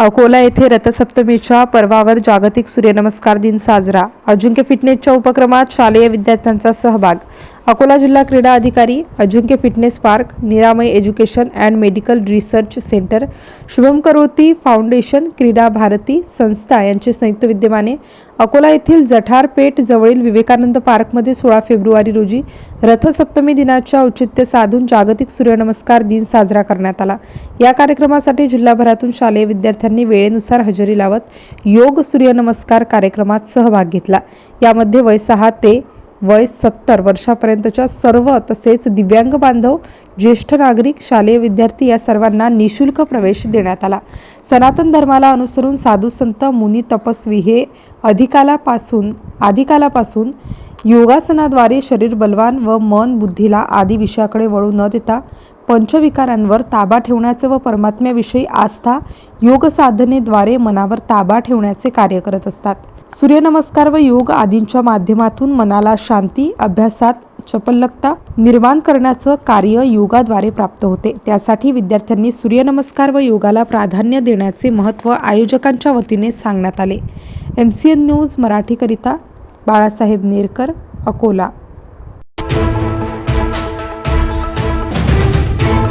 अकोला येथे रथसप्तमीच्या पर्वावर जागतिक सूर्यनमस्कार दिन साजरा. अजिंक्य फिटनेसच्या उपक्रमात शालेय विद्यार्थ्यांचा सहभाग. अकोला जिल्हा क्रीडा अधिकारी Ajinkya fitness park Niramay education and medical research centre Shubham Karoti foundation क्रीडा भारती संस्था यांचे संयुक्त विद्यमाने अकोला येथील जठारपेठ जवळील विवेकानंद पार्कमध्ये सोळा फेब्रुवारी रोजी रथसप्तमी दिनाच्या औचित्य साधून जागतिक सूर्यनमस्कार दिन साजरा करण्यात आला. या कार्यक्रमासाठी जिल्हाभरातून शालेय विद्यार्थ्यांनी वेळेनुसार हजेरी लावत योग सूर्यनमस्कार कार्यक्रमात सहभाग घेतला. यामध्ये वय सहा ते वय सत्तर वर्षापर्यंतच्या सर्व तसेच दिव्यांग बांधव ज्येष्ठ नागरिक शालेय विद्यार्थी या सर्वांना निशुल्क प्रवेश देण्यात आला. सनातन धर्माला अनुसरून साधू संत मुनी तपस्वी हे अधिकालापासून आदिकालापासून योगासनाद्वारे शरीर बलवान व मन बुद्धीला आदी विषयाकडे वळू न देता पंचविकारांवर ताबा ठेवण्याचे व परमात्म्याविषयी आस्था योग साधनेद्वारे मनावर ताबा ठेवण्याचे कार्य करत असतात. सूर्यनमस्कार व योग आदींच्या माध्यमातून मनाला शांती अभ्यासात चपलकता निर्माण करण्याचं कार्य योगाद्वारे प्राप्त होते. त्यासाठी विद्यार्थ्यांनी सूर्यनमस्कार व योगाला प्राधान्य देण्याचे महत्त्व आयोजकांच्या वतीने सांगण्यात आले. एम सी एन न्यूज मराठीकरिता बाळासाहेब नेरकर अकोला.